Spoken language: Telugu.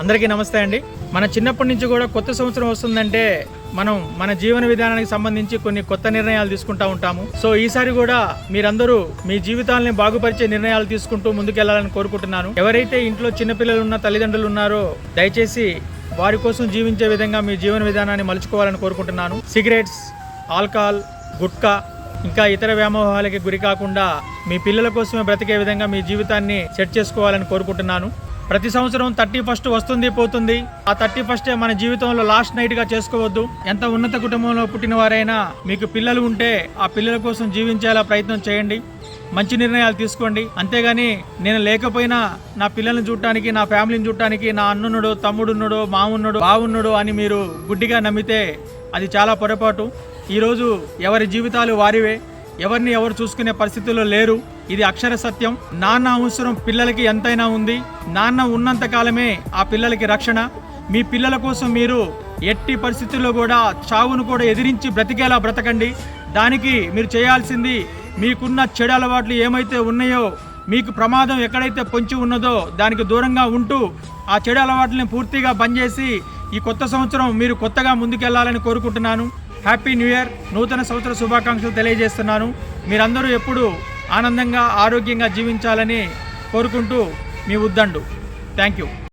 అందరికీ నమస్తే అండి. మన చిన్నప్పటి నుంచి కూడా కొత్త సంవత్సరం వస్తుందంటే మనం మన జీవన విధానానికి సంబంధించి కొన్ని కొత్త నిర్ణయాలు తీసుకుంటా ఉంటాము. సో ఈసారి కూడా మీరందరూ మీ జీవితాలని బాగుపరిచే నిర్ణయాలు తీసుకుంటూ ముందుకెళ్ళాలని కోరుకుంటున్నాను. ఎవరైతే ఇంట్లో చిన్నపిల్లలు ఉన్న తల్లిదండ్రులు ఉన్నారో దయచేసి వారి కోసం జీవించే విధంగా మీ జీవన విధానాన్ని మలుచుకోవాలని కోరుకుంటున్నాను. సిగరెట్స్ ఆల్కహాల్ గుట్కా ఇంకా ఇతర వ్యామోహాలకి గురి కాకుండా మీ పిల్లల కోసమే బ్రతికే విధంగా మీ జీవితాన్ని సెట్ చేసుకోవాలని కోరుకుంటున్నాను. ప్రతి సంవత్సరం థర్టీ ఫస్ట్ వస్తుంది పోతుంది. ఆ థర్టీ ఫస్టే మన జీవితంలో లాస్ట్ నైట్గా చేసుకోవద్దు. ఎంత ఉన్నత కుటుంబంలో పుట్టిన వారైనా మీకు పిల్లలు ఉంటే ఆ పిల్లల కోసం జీవించేలా ప్రయత్నం చేయండి. మంచి నిర్ణయాలు తీసుకోండి. అంతేగాని నేను లేకపోయినా నా పిల్లల్ని చూడటానికి నా ఫ్యామిలీని చూడటానికి నా అన్నున్నాడు తమ్ముడున్నడు మావున్నాడు బావున్నడు అని మీరు గుడ్డిగా నమ్మితే అది చాలా పొరపాటు. ఈరోజు ఎవరి జీవితాలు వారివే. ఎవరిని ఎవరు చూసుకునే పరిస్థితుల్లో లేరు. ఇది అక్షర సత్యం. నాన్న అవసరం పిల్లలకి ఎంతైనా ఉంది. నాన్న ఉన్నంత కాలమే ఆ పిల్లలకి రక్షణ. మీ పిల్లల కోసం మీరు ఎట్టి పరిస్థితుల్లో కూడా చావును కూడా ఎదిరించి బ్రతికేలా బ్రతకండి. దానికి మీరు చేయాల్సింది మీకున్న చెడు అలవాట్లు ఏమైతే ఉన్నాయో మీకు ప్రమాదం ఎక్కడైతే పొంచి ఉన్నదో దానికి దూరంగా ఉంటూ ఆ చెడు అలవాట్లని పూర్తిగా బంద్ చేసి ఈ కొత్త సంవత్సరం మీరు కొత్తగా ముందుకెళ్ళాలని కోరుకుంటున్నాను. Happy new year. నూతన సంవత్సర శుభాకాంక్షలు తెలియజేస్తున్నాను. మీరందరూ ఎప్పుడూ ఆనందంగా ఆరోగ్యంగా జీవించాలని కోరుకుంటూ మీ ఉద్దండు. Thank you.